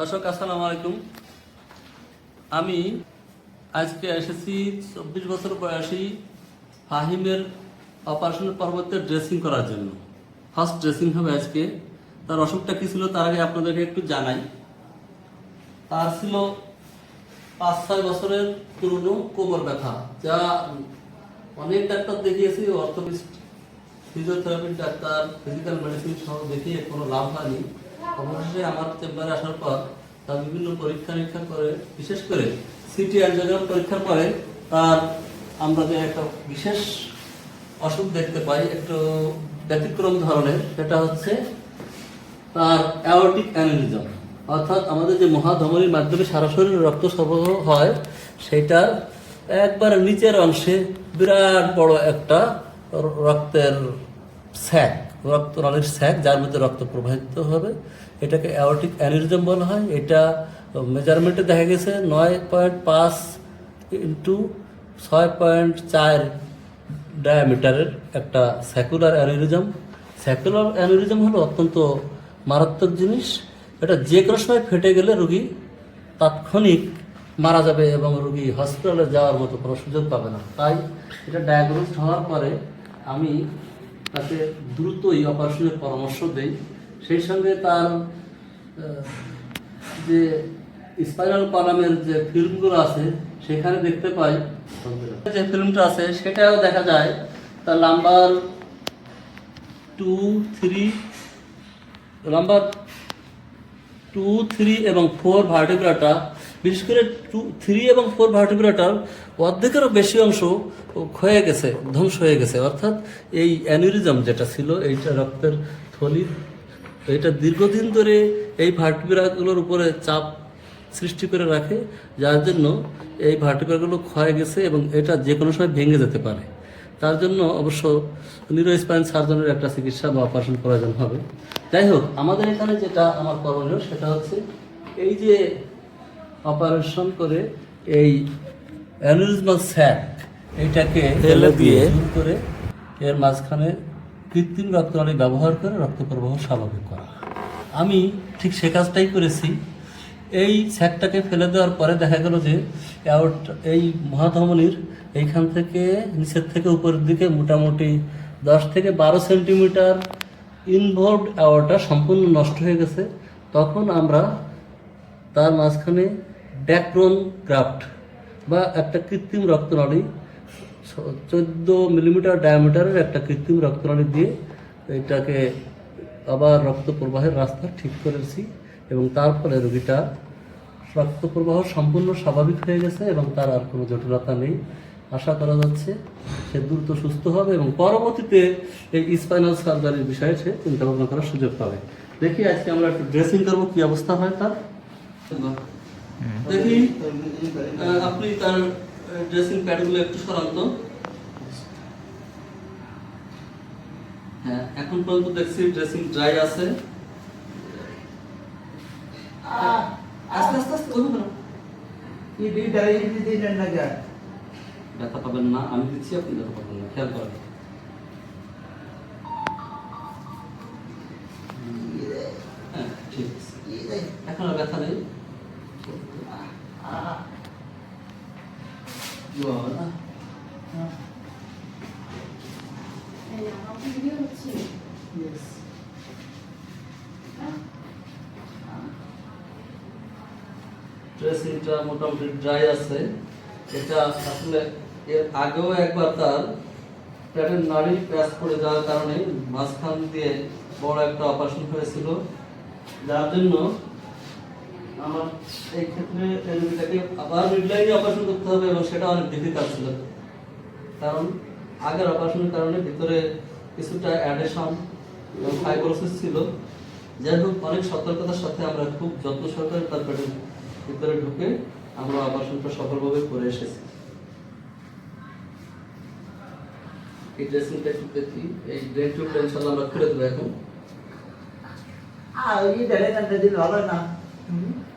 দর্শক, আসসালামু আলাইকুম। আমি আজকে এসেছি চব্বিশ বছর বয়সী ফাহিমের অপারেশনের পরবর্তী ড্রেসিং করার জন্য। ফার্স্ট ড্রেসিং হবে আজকে। তার অসুখটা কি ছিল তার আগে আপনাদেরকে একটু জানাই। তার ছিল পাঁচ, ছয় বছরের পুরনো কোমর ব্যথা, যা অনেক ডাক্তার দেখিয়েছি অর্থোপিস্ট ফিজিওথেরাপির ডাক্তার ফিজিক্যাল মেডিসিন সহ দেখিয়ে কোনো লাভ হয়নি। অবশেষে আমার চেম্বারে আসার পর তার বিভিন্ন পরীক্ষা নিরীক্ষা করে, বিশেষ করে সিটি অ্যানজিওগ্রাম পরীক্ষার পরে তার আমরা যে একটা বিশেষ অসুখ দেখতে পাই, একটু ব্যতিক্রম ধরনের, সেটা হচ্ছে তার অ্যাওর্টিক অ্যানিলিজম অর্থাৎ আমাদের যে মহাধমনির মাধ্যমে সারা শরীরে রক্ত সরবরাহ হয়, সেটার একবার নিচের অংশে বিরাট বড় একটা রক্তের স্যাক রক্তনালীর স্যাক যার মধ্যে রক্ত প্রবাহিত হবে। এটাকে অ্যাওর্টিক অ্যানিলিজম বলা হয়। এটা মেজারমেন্টে দেখা গেছে নয় পয়েন্ট পাঁচ ইন্টু ছয় পয়েন্ট চার ডায়ামিটারের একটা স্যাকুলার অ্যানিরিজম স্যাকুলার অ্যানিরিজম হলো অত্যন্ত মারাত্মক জিনিস। এটা যে কোনো সময় ফেটে গেলে রুগী তাৎক্ষণিক মারা যাবে এবং রুগী হসপিটালে যাওয়ার মতো কোনো সুযোগ পাবে না। তাই এটা ডায়াগনোজ হওয়ার পরে আমি তাকে দ্রুতই অপারেশনের পরামর্শ দেই। সেই সঙ্গে তার যে স্পাইনাল কলামের যে ফিল্মগুলো আছে, সেখানে দেখতে পাই। যে ফিল্মটা আছে, সেটাও দেখা যায়। তার number two three, number two three এবং ফোর ভার্টিব্রাটা বিশেষ করে টু থ্রি এবং ফোর ভার্টিব্রাটার অর্ধেকেরও বেশি অংশ ক্ষয়ে গেছে, ধ্বংস হয়ে গেছে। অর্থাৎ এই অ্যানিরিজম যেটা ছিল, এইটা রক্তের থলি এটা দীর্ঘদিন ধরে এই ভার্টিব্রাগুলোর উপরে চাপ সৃষ্টি করে রাখে, যার জন্য এই ভার্টিব্রাগুলো ক্ষয়ে গেছে এবং এটা যে কোনো সময় ভেঙে যেতে পারে। তার জন্য অবশ্য নিউরোস্পাইন সার্জনের একটা চিকিৎসা বা অপারেশন প্রয়োজন হবে। যাই হোক, আমাদের এখানে যেটা আমার করণীয় সেটা হচ্ছে এই যে অপারেশন করে এই অ্যানুরিজমাল স্যাক এইটাকে ফেলে দিয়ে করে এর মাঝখানে কৃত্রিম রক্তনালী ব্যবহার করে রক্ত প্রবাহ স্বাভাবিক করা। আমি ঠিক সে কাজটাই করেছি। এই স্যাকটাকে ফেলে দেওয়ার পরে দেখা গেল যে এই মহাধমনির এইখান থেকে নিচের থেকে উপরের দিকে মোটামুটি দশ থেকে বারো সেন্টিমিটার ইনভলভড অ্যাওয়ারটা সম্পূর্ণ নষ্ট হয়ে গেছে। তখন আমরা তার মাঝখানে ড্যাক্রোন গ্রাফট বা একটা কৃত্রিম রক্তনালী চোদ্দ মিলিমিটার ডায়ামিটারের একটা কৃত্রিম রক্তনালী দিয়ে এটাকে আবার রক্ত প্রবাহের রাস্তা ঠিক করেছি এবং তারপরে রোগীটা রক্ত প্রবাহ সম্পূর্ণ স্বাভাবিক হয়ে গেছে এবং তার আর কোনো জটিলতা নেই। আশা করা যাচ্ছে সে দ্রুত সুস্থ হবে এবং পরবর্তীতে এই স্পাইনাল সার্জারির বিষয়ে সে চিন্তা ভাবনা করার সুযোগ পাবে। দেখি আজকে আমরা একটু ড্রেসিং করব, কি অবস্থা হয় তার? দেখি আপনি তার ড্রেসিং প্যাডগুলো একটু সরান তো। হ্যাঁ, এখন পর্যন্ত দেখছি ড্রেসিং ড্রাই আছে। আস্তে আস্তে আস্তে ওই না এই ড্রাই দিতে দেন না যা ব্যথা পাবেন না আমি দিচ্ছি আপনি ব্যথা পাবেন না খেয়াল করেন। হ্যাঁ, এখন আর ব্যথা নেই। ড্রেসিংটা মোটামুটি ড্রাই আছে। এটা আসলে এর আগেও একবার তার প্যাটের নাড়ি প্যাচ পড়ে যাওয়ার কারণে মাঝখান দিয়ে বড় একটা অপারেশন হয়েছিল। যার জন্য আমার এই ক্ষেত্রে এলবিটাকে আবার মিডলাইনে অপারেশন করতে হবে এবং সেটা অনেক ডিফিকাল্ট ছিল। কারণ আগের অপারেশনের কারণে ভিতরে কিছুটা অ্যাডেশন এবং ফাইব্রোসিস ছিল। যাই হোক অনেক সতর্কতার সাথে আমরা খুব যত্ন সহকারে তার পেটের ভিতরে ঢুকে আমরা অপারেশনটা সফলভাবে করে এসেছি। এই ড্রেসিংটা একটু দেখি। এই ড্রেন টিউবটা ইনশাল্লাহ আমরা খুলে দেবো এখন। আর ওই ড্রেন দিল ভালো না।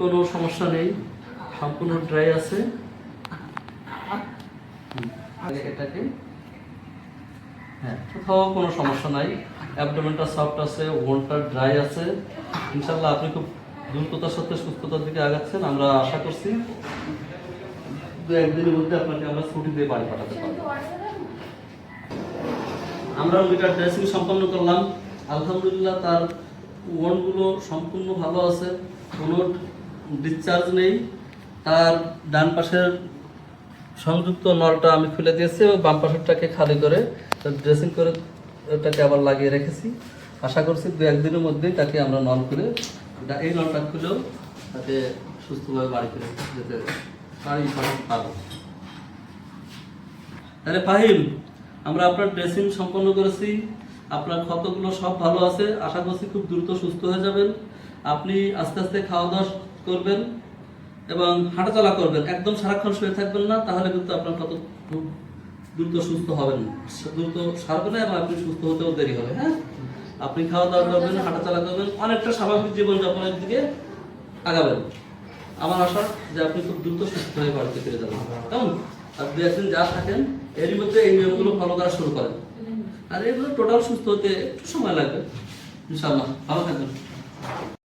কোনো সমস্যা নেই। সম্পূর্ণ ড্রাই আছে। এটাকে? হ্যাঁ। কোথাও কোনো সমস্যা নাই। অ্যাবডোমেনটা সফট আছে ওনটা ড্রাই আছে। ইনশাল্লাহ আপনি খুব দ্রুততার সাথে সুস্থতার দিকে আগাচ্ছেন আমরা আশা করছি দু একদিনের মধ্যে আপনাকে আমরা ছুটি দিয়ে বাড়ি পাঠাতে পারব। আমরা রোগীটার ড্রেসিং সম্পন্ন করলাম। আলহামদুলিল্লাহ তার ওয়ানগুলো সম্পূর্ণ ভালো আছে, কোনো ডিসচার্জ নেই। তার ডান পাশের সংযুক্ত নলটা আমি খুলে দিয়েছি এবং বাম পাশেরটাকে খালি করে ড্রেসিং করে ওটাকে আবার লাগিয়ে রেখেছি। আশা করছি দু একদিনের মধ্যেই তাকে আমরা নল খুলে এই নলটা খুলেও তাকে সুস্থভাবে বাড়ি ফিরে যেতে পাঠাতে পারব তাহলে ফাহিম, আমরা আপনার ড্রেসিং সম্পন্ন করেছি। আপনার ক্ষতগুলো সব ভালো আছে। আশা করছি খুব দ্রুত সুস্থ হয়ে যাবেন। আপনি আস্তে আস্তে খাওয়া দাওয়া করবেন এবং হাঁটাচলা করবেন। একদম সারাক্ষণ শুয়ে থাকবেন না তাহলে কিন্তু আপনার ক্ষত খুব দ্রুত সুস্থ হবেন। দ্রুত সারবে না এবং আপনি সুস্থ হতেও দেরি হবে হ্যাঁ? আপনি খাওয়া দাওয়া করবেন হাঁটাচলা করবেন। অনেকটা স্বাভাবিক জীবনযাপনের দিকে আগাবেন। আমার আশা যে আপনি খুব দ্রুত সুস্থ হয়ে বাড়িতে ফিরে যাবেন। কেমন? আর দু একদিন যা থাকেন এরই মধ্যে এই নিয়মগুলো ফলো করা শুরু করেন। আর এগুলো টোটাল সুস্থ হতে একটু সময় লাগবে ইনশাল্লাহ ভালো থাকবেন।